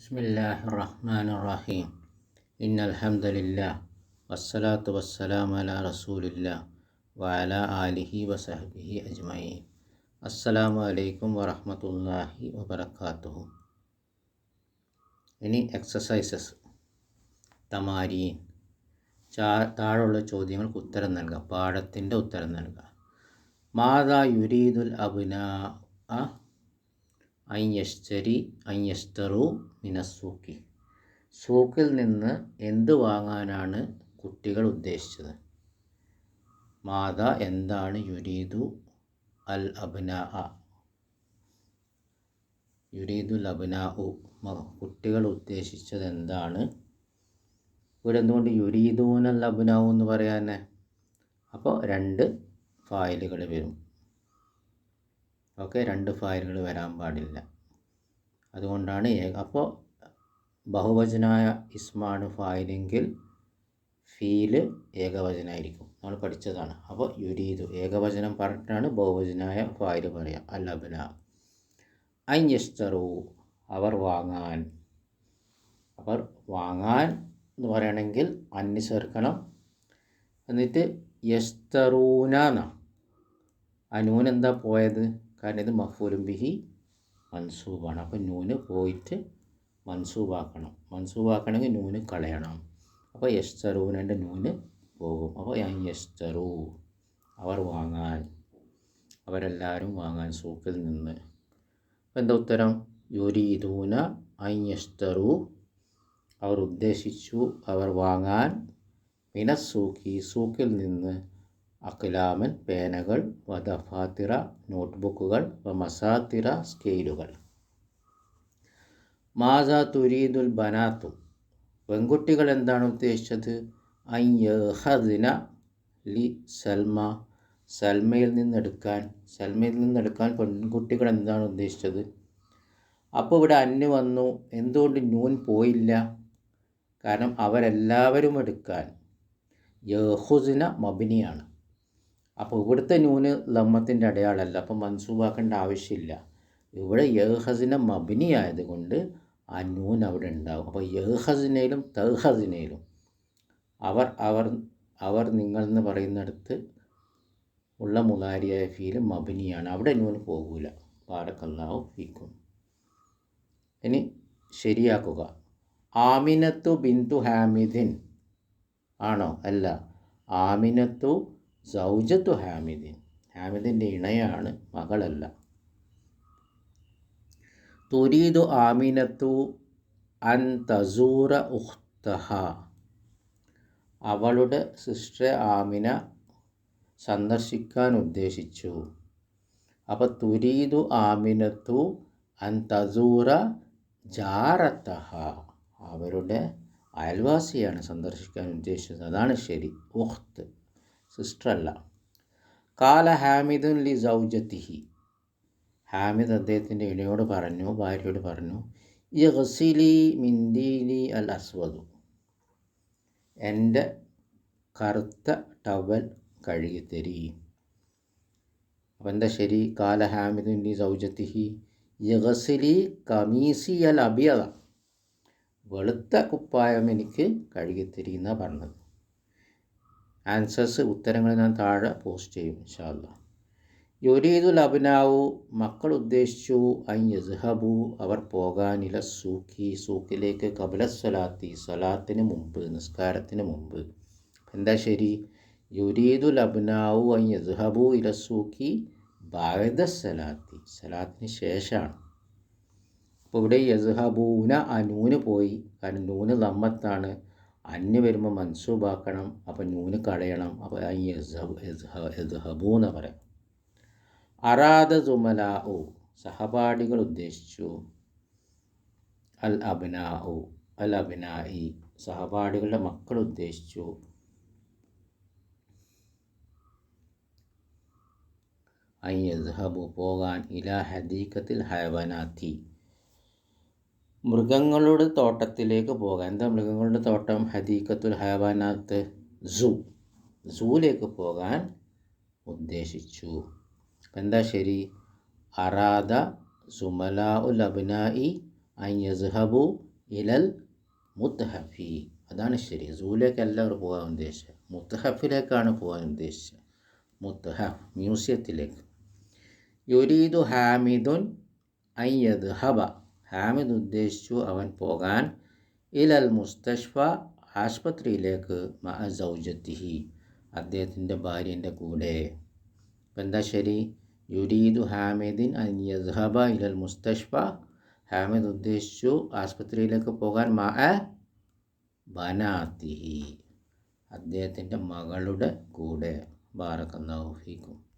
بسم الله الرحمن الرحيم إن الحمد لله والصلاة والسلام على رسول الله وعلى آله وصحبه أجمعين السلام عليكم ورحمة الله وبركاته ഇനി എക്സസൈസസ് തമാരീൻ ചാ താഴെയുള്ള ചോദ്യങ്ങൾക്ക് ഉത്തരം നൽകുക പാഠത്തിൻ്റെ ഉത്തരം നൽകുക മാതാ യുരീദുൽ അബുന അയ്യശ്ചരി അയ്യസ്തറു മിനസൂക്കി സൂക്കിൽ നിന്ന് എന്ത് വാങ്ങാനാണ് കുട്ടികൾ ഉദ്ദേശിച്ചത്? മാത എന്താണ് യുരീദു അൽ അബ്ന യുരീദുൽ അബ്ന ഉ കുട്ടികൾ ഉദ്ദേശിച്ചത് എന്താണ്? ഇവിടെ എന്തുകൊണ്ട് യുരീദൂനൽ അബ്നാവു എന്ന് പറയാനേ അപ്പോൾ രണ്ട് ഫയലുകൾ വരും. ഓക്കെ രണ്ട് ഫയലുകൾ വരാൻ പാടില്ല. അതുകൊണ്ടാണ് അപ്പോൾ ബഹുവചനായ ഇസ്മാണ് ഫായിലെങ്കിൽ ഫീൽ ഏകവചനായിരിക്കും. നമ്മൾ പഠിച്ചതാണ്. അപ്പോൾ യുരീതു ഏകവചനം പറഞ്ഞിട്ടാണ് ബഹുവചനായ ഫായിൽ പറയാം. അല്ലബന അയ്യസ്തറു അവർ വാങ്ങാൻ. അവർ വാങ്ങാൻ എന്ന് പറയണമെങ്കിൽ അന്യ ചേർക്കണം. എന്നിട്ട് യസ്തറൂന അനൂനെന്താ പോയത്? കാരണം ഇത് മഫൂലും ബിഹി മൻസൂബാണ്. അപ്പോൾ നൂന് പോയിട്ട് മൻസൂബാക്കണം. മൻസൂബാക്കണമെങ്കിൽ നൂന് കളയണം. അപ്പോൾ യസ്തറൂനന്റെ നൂന് പോകും. അപ്പോൾ ഞാൻ യസ്തറു അവർ വാങ്ങാൻ. അവരെല്ലാവരും വാങ്ങാൻ സൂക്കിൽ നിന്ന്. അപ്പോൾ എന്താ ഉത്തരം? യുരീദൂന യസ്തറു അവർ ഉദ്ദേശിച്ചു അവർ വാങ്ങാൻ. മിനസൂക്കി സൂക്കിൽ നിന്ന് അക്ലാമൻ പേനകൾ വദഫാത്തിറ നോട്ട്ബുക്കുകൾ വ മസാത്തിറ സ്കെയിലുകൾ. മാസ തുരീദുൽ ബനാത്തു. പെൺകുട്ടികൾ എന്താണ് ഉദ്ദേശിച്ചത്? അയ്യഹദിന ലി സൽമ. സൽമയിൽ നിന്നെടുക്കാൻ സൽമയിൽ നിന്നെടുക്കാൻ പെൺകുട്ടികൾ എന്താണ് ഉദ്ദേശിച്ചത്? അപ്പോൾ ഇവിടെ അന്ന് വന്നു. എന്തുകൊണ്ട് നൂൻ പോയില്ല? കാരണം അവരെല്ലാവരും എടുക്കാൻ. യഹുസിന മബിനിയാണ്. അപ്പോൾ ഇവിടുത്തെ നൂന് ലമ്മത്തിന്റെ അടയാളമല്ല അപ്പം മൻസൂബാക്കേണ്ട ആവശ്യമില്ല. ഇവിടെ യഹസിനെ മബിനി ആയതുകൊണ്ട് ആ നൂൻ അവിടെ ഉണ്ടാകും അപ്പോൾ യഹസിനയിലും തഹസിനയിലും അവർ അവർ അവർ നിങ്ങളെന്ന് പറയുന്നിടത്ത് ഉള്ള മുലാരിയായ ഫീൽ മബിനിയാണ്. അവിടെ നൂന് പോകൂല. പാറക്കല്ലാവു ഫീക്കും. ഇനി ശരിയാക്കുക. ആമിനത്തു ബിന്ദു ഹാമിദിൻ ആണോ? അല്ല. ആമിനത്തു സൗജത്തു ഹാമിദിൻ. ഹാമിദിന്റെ ഇണയാണ് മകളല്ല. തുരീദു ആമിനത്തു അൻ തസൂറ ഉഖ്തഹ. അവളുടെ സിസ്റ്റർ ആമിന സന്ദർശിക്കാൻ ഉദ്ദേശിച്ചു. അപ്പോൾ തുരീദു ആമിനത്തു അൻ തസൂറ ജാറത്തഹ. അവരുടെ അയൽവാസിയാണ് സന്ദർശിക്കാൻ ഉദ്ദേശിച്ചത്. അതാണ് ശരി. ഉഖ്ത്. സിസ്റ്റർ അല്ല കാല ഹാമിദുൻ ലി സൗജത്തിഹി ഹാമിദ് അദ്ദേഹത്തിന്റെ ഇണയോട് പറഞ്ഞു ഭാര്യയോട് പറഞ്ഞു ഈ ഹസിലി മിന്ദീലി അൽ അസ്വദു. എന്റെ കറുത്ത ടവൽ കഴുകിത്തരി. അപ്പം എന്താ ശരി? കാല ഹാമിദുൻ ലി സൗജത്തിഹി യഹസിലി കമീസി അൽ അബിയത വെളുത്ത കുപ്പായം എനിക്ക് കഴുകിത്തരി എന്നാണ് പറഞ്ഞത്. ആൻസേഴ്സ് ഉത്തരങ്ങൾ ഞാൻ താഴെ പോസ്റ്റ് ചെയ്യും ഇൻഷാല്ല യൊരീദുൽ അബിനാവു മക്കൾ ഉദ്ദേശിച്ചു അൻ യസ്ഹബു അവർ പോകാനില സൂക്കി സൂക്കിലേക്ക് കബല സ്വലാത്തി സ്വലാത്തിന് മുമ്പ് നിസ്കാരത്തിന് മുമ്പ്. എന്താ ശരി? യുരീദുൽ അബ്നാവു അൻ യസ്ഹബു ഇല സൂക്കി ബാഗദ സലാത്തി സലാത്തിന് ശേഷമാണ് അപ്പോൾ ഇവിടെ യസ്ഹബൂന ആ നൂന് പോയി കാരണം നൂന് ലമ്മത്താണ് അന്യ വരുമ്പോൾ മൻസൂബാക്കണം അപ്പോൾ നൂന് കളയണം അപ്പോൾ എന്ന് പറയാം. അറാദ സുമല ഓ സഹപാഠികൾ ഉദ്ദേശിച്ചു. അൽ അബിന ഓ അൽ അബിനായി സഹപാഠികളുടെ മക്കൾ ഉദ്ദേശിച്ചു. അയ്യദ്ഹബു പോകാൻ ഇല ഹദീക്കത്തിൽ ഹയവനാത്തി മൃഗങ്ങളുടെ തോട്ടത്തിലേക്ക് പോകാൻ എന്താ മൃഗങ്ങളുടെ തോട്ടം? ഹദീഖത്തുൽ ഹയവാനാത്ത് സൂ. സൂലേക്ക് പോകാൻ ഉദ്ദേശിച്ചു. എന്താ ശരി? അറാദ സുമല ഉൽ അബ്നായി അൻ യസ്ഹബു ഇലൽ മുത്തഹഫി അതാണ് ശരി. സൂലേക്കല്ല പോകാൻ ഉദ്ദേശിച്ചത്. മുത്തഹഫിലേക്കാണ് പോകാൻ ഉദ്ദേശിച്ചത്. മുത്തഹഫ് മ്യൂസിയത്തിലേക്ക്. യുരീദു ഹാമിദുൻ അയ്യത് ഹബ ഹാമിദ് ഉദ്ദേശിച്ചു അവൻ പോകാൻ ഇലൽ മുസ്തഷ്ഫ ആശുപത്രിയിലേക്ക് മഹസൗജത്തിഹി അദ്ദേഹത്തിന്റെ ഭാര്യന്റെ കൂടെ. ഇപ്പം എന്താ ശരി? യുരീദു ഹാമിദിൻ അൻ യസ്ഹബ ഇലൽ മുസ്തഷ്ഫ. ഹാമിദ് ഉദ്ദേശിച്ചു ആശുപത്രിയിലേക്ക് പോകാൻ മഅ ബനാത്തിഹി അദ്ദേഹത്തിന്റെ മകളുടെ കൂടെ. ബാറക്കുന്ന ഫീക്കും.